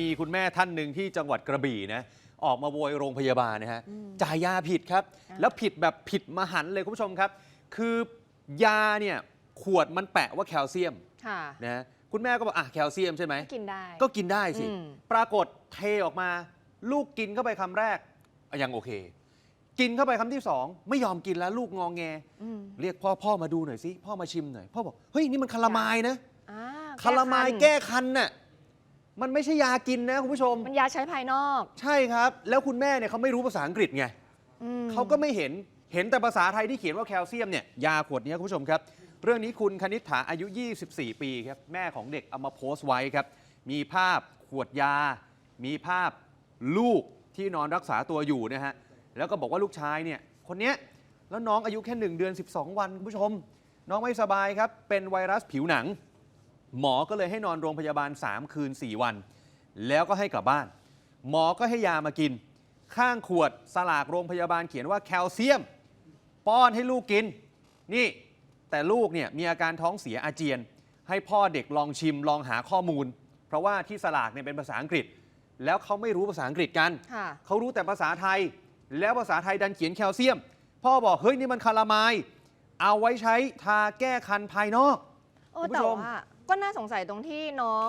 มีคุณแม่ท่านหนึ่งที่จังหวัดกระบี่นะออกมาโวยโรงพยาบาลนะฮะจ่ายยาผิดครับอ่าแล้วผิดแบบผิดมหันต์เลยคุณผู้ชมครับ คือยาเนี่ยขวดมันแปะว่าแคลเซียมค่ะนะฮะคุณแม่ก็บอกอะแคลเซียมใช่ไหมกินได้ก็กินได้สิอืมปรากฏเทออกมา ลูกกินเข้าไปคำแรกอะยังโอเค กินเข้าไปคำที่สองไม่ยอมกินแล้วลูกงองแงอืมเรียกพ่อพ่อมาดูหน่อยสิพ่อมาชิมหน่อยพ่อบอกเฮ้ยนี่มันคาราไมายนะอ่าคาราไมายคันแก้คันน่ะ มันไม่ใช่ยากินนะคุณผู้ชม มันยาใช้ภายนอกใช่ครับ แล้วคุณแม่เนี่ยเขาไม่รู้ภาษาอังกฤษไงอืมเขาก็ไม่เห็นเห็นแต่ภาษาไทยที่เขียนว่าแคลเซียมเนี่ยยาขวดนี้คุณผู้ชมครับ เรื่องนี้คุณคณิษฐาอายุ 24 ปีครับแม่ของเด็กเอามาโพสต์ไว้ครับ มีภาพขวดยา มีภาพลูกที่นอนรักษาตัวอยู่นะฮะแล้วก็บอกว่าลูกชายเนี่ยคนเนี้ยแล้วน้องอายุแค่ 1 เดือน 12 วันคุณผู้ชม น้องไม่สบายครับเป็นไวรัสผิวหนัง หมอก็เลยให้นอนโรงพยาบาล 3 คืน 4 วัน แล้วก็ให้กลับบ้าน หมอก็ให้ยามากิน ข้างขวดสลากโรงพยาบาลเขียนว่าแคลเซียม ป้อนให้ลูกกิน นี่ แต่ลูกเนี่ยมีอาการท้องเสียอาเจียน ให้พ่อเด็กลองชิมลองหาข้อมูล เพราะว่าที่สลากเนี่ยเป็นภาษาอังกฤษ แล้วเขาไม่รู้ภาษาอังกฤษกัน ค่ะ เขารู้แต่ภาษาไทย แล้วภาษาไทยดันเขียนแคลเซียม พ่อบอกเฮ้ยนี่มันคาราไมาย เอาไว้ใช้ทาแก้คันภายนอก โอ้คุณผู้แต่ชม ว่า ก็น่าสงสัยตรงที่น้อง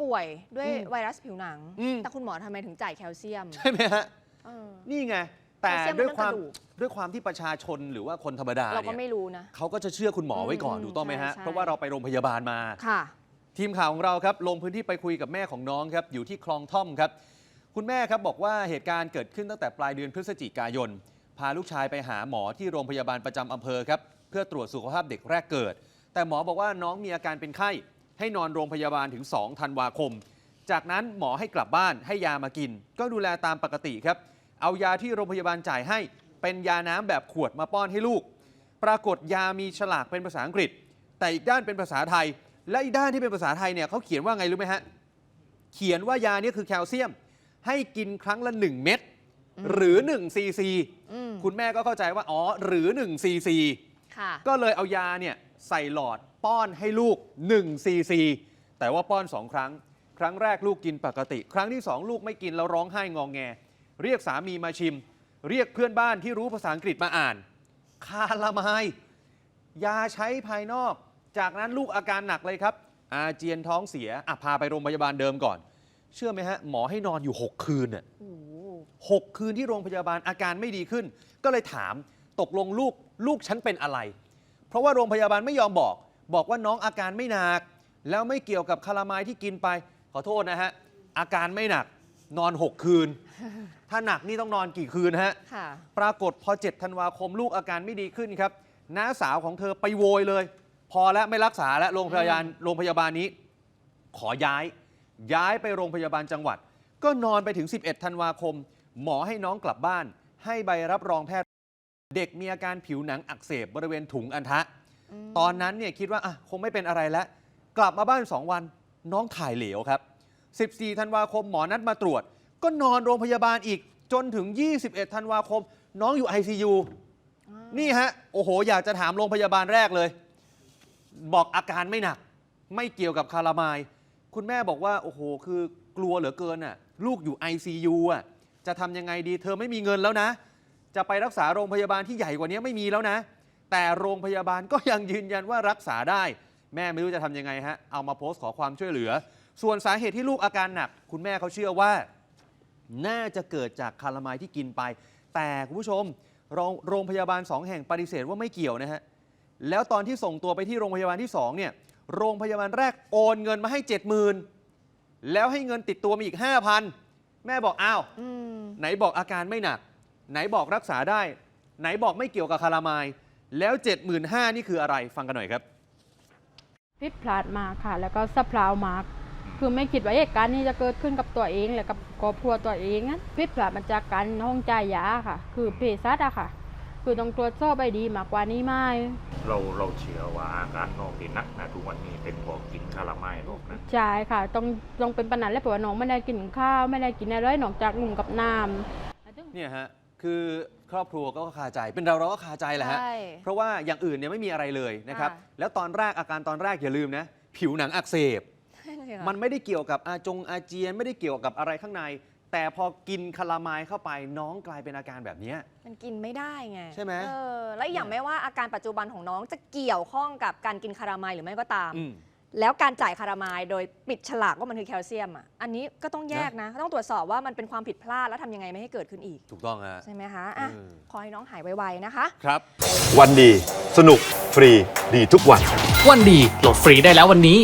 ป่วยด้วยอืมไวรัสผิวหนัง อืม แต่คุณหมอทำไมถึงจ่ายแคลเซียมใช่ไหมฮะ เออ นี่ไง แต่แคลเซียมด้วยความมันต้องกระดูก ด้วยความที่ประชาชนหรือว่าคนธรรมดาเราก็เนี่ยไม่รู้นะ เขาก็จะเชื่อคุณหมอไว้ก่อนอืมถูกต้องไหมฮะ ใช่ใช่ เพราะว่าเราไปโรงพยาบาลมา ค่ะ ทีมข่าวของเราครับ ลงพื้นที่ไปคุยกับแม่ของน้องครับ อยู่ที่คลองท่อมครับ คุณแม่ครับบอกว่าเหตุการณ์เกิดขึ้นตั้งแต่ปลายเดือนพฤศจิกายน พาลูกชายไปหาหมอที่โรงพยาบาลประจำอำเภอครับ เพื่อตรวจสุขภาพเด็กแรกเกิด แต่หมอบอกว่าน้องมีอาการเป็นไข้ ให้นอนโรงพยาบาลถึง 2 ธันวาคม จากนั้นหมอให้กลับบ้านให้ยามากิน ก็ดูแลตามปกติครับ เอายาที่โรงพยาบาลจ่ายให้ เป็นยาน้ำแบบขวดมาป้อนให้ลูก ปรากฏยามีฉลากเป็นภาษาอังกฤษ แต่อีกด้านเป็นภาษาไทย และอีกด้านที่เป็นภาษาไทยเนี่ยเขาเขียนว่าไงรู้ไหมฮะเขียนว่ายาเนี่ยคือแคลเซียม ให้กินครั้งละ 1 เม็ดหรือ1ซีซีอืมคุณแม่ก็เข้าใจว่าอ๋อหรือ1ซีซีค่ะก็เลยเอายาเนี่ย ใส่หลอดป้อนให้ลูก1ซีซีแต่ว่าป้อน 2 ครั้ง ครั้งแรกลูกกินปกติ ครั้งที่ 2 ลูกไม่กินแล้วร้องไห้งองแง เรียกสามีมาชิม เรียกเพื่อนบ้านที่รู้ภาษาอังกฤษมาอ่าน คาละไมายยาใช้ภายนอก จากนั้นลูกอาการหนักเลยครับ อาเจียนท้องเสียอะพาไปโรงพยาบาลเดิมก่อน เชื่อไหมฮะ หมอให้นอนอยู่ 6 คืนน่ะโอ้โหหกคืนที่โรงพยาบาลอาการไม่ดีขึ้น ก็เลยถามตกลงลูกลูกฉันเป็นอะไร เพราะว่าโรงพยาบาลไม่ยอมบอก บอกว่าน้องอาการไม่หนัก แล้วไม่เกี่ยวกับคาราไมายที่กินไป ขอโทษนะฮะ อาการไม่หนักนอน 6 คืน ถ้าหนักนี่ต้องนอนกี่คืนฮะค่ะปรากฏพอ 7 ธันวาคมลูกอาการไม่ดีขึ้นครับน้าสาวของเธอไปโวยเลย พอแล้วไม่รักษาแล้วโรงพยาบาลโรงพยาบาลนี้ ขอย้าย ย้ายไปโรงพยาบาลจังหวัด ก็นอนไปถึง 11 ธันวาคม หมอให้น้องกลับบ้าน ให้ใบรับรองแพทย์ เด็กมีอาการผิวหนังอักเสบบริเวณถุงอันทะ ตอนนั้นเนี่ยคิดว่าอะคงไม่เป็นอะไรแล้ว กลับมาบ้าน 2 วันน้องถ่ายเหลวครับ 14 ธันวาคมหมอนัดมาตรวจ ก็นอนโรงพยาบาลอีกจนถึง 21 ธันวาคม น้องอยู่ ICU นี่ฮะ โอ้โห อยากจะถามโรงพยาบาลแรกเลย บอกอาการไม่หนัก ไม่เกี่ยวกับคาราไมาย คุณแม่บอกว่า โอ้โห คือกลัวเหลือเกินน่ะ ลูกอยู่ ICU อะ จะทำยังไงดี เธอไม่มีเงินแล้วนะ จะไปรักษาโรงพยาบาลที่ใหญ่กว่านี้ไม่มีแล้วนะ แต่โรงพยาบาลก็ยังยืนยันว่ารักษาได้ แม่ไม่รู้จะทำยังไงฮะ เอามาโพสต์ขอความช่วยเหลือ ส่วนสาเหตุที่ลูกอาการหนัก คุณแม่เขาเชื่อว่า น่าจะเกิดจากคาราไมายที่กินไป แต่คุณผู้ชมโรงโรงพยาบาล2แห่งปฏิเสธว่าไม่เกี่ยวนะฮะ แล้วตอนที่ส่งตัวไปที่โรงพยาบาลที่2เนี่ยโรงพยาบาลแรกโอนเงินมาให้ 70,000แล้วให้เงินติดตัวมาอีก 5,000 แม่บอกอ้าว อืม ไหนบอกอาการไม่หนัก ไหนบอกรักษาได้ ไหนบอกไม่เกี่ยวกับคาราไมาย แล้ว 75,000นี่คืออะไรฟังกันหน่อยครับผิดพลาดมากค่ะ แล้วก็สะเพราวมากคือไม่คิดว่าเหตุการณ์นี้จะเกิดขึ้นกับตัวเองและกับครอบครัวตัวเองนั้นผิดพลาดมาจากการห้องจ่ายยาค่ะ คือเภสัชอะค่ะ คือต้องตรวจสอบไปดีมากกว่านี้ไหมเราเราเชื่อว่าอาการน้องที่หนักนะทุกวันนี้เป็นเพราะกินคาราไมายลูกนะใช่ค่ะ ต้องต้องเป็นปัญหาแล้วเพราะว่าน้องไม่ได้กินข้าวไม่ได้กินอะไรนอกจากนมกับน้ำเนี่ยฮะ คือครอบครัวก็คาใจ เป็นเราเราก็คาใจแหละฮะใช่เพราะว่าอย่างอื่นเนี่ยไม่มีอะไรเลยนะครับอ่าแล้วตอนแรกอาการตอนแรกอย่าลืมนะผิวหนังอักเสบค่ะมันไม่ได้เกี่ยวกับอาจงอาเจียนไม่ได้เกี่ยวกับอะไรข้างใน แต่พอกินคาลามายเข้าไปน้องกลายเป็นอาการแบบเนี้ย มันกินไม่ได้ไงใช่ไหมเออ และอย่างไม่ว่าอาการปัจจุบันของน้องจะเกี่ยวข้องกับการกินคารามายหรือไม่ก็ตาม อืม แล้วการจ่ายคารามายโดยปิดฉลากว่ามันคือแคลเซียมอะอันนี้ก็ต้องแยกนะ ต้องตรวจสอบว่ามันเป็นความผิดพลาดแล้วทำยังไงไม่ให้เกิดขึ้นอีก ถูกต้องฮะ ใช่ไหมคะอะเออขอให้น้องหายไวๆนะคะ ครับ วันดี สนุก ฟรี ดีทุกวัน วันดีโหลดฟรีได้แล้ววันนี้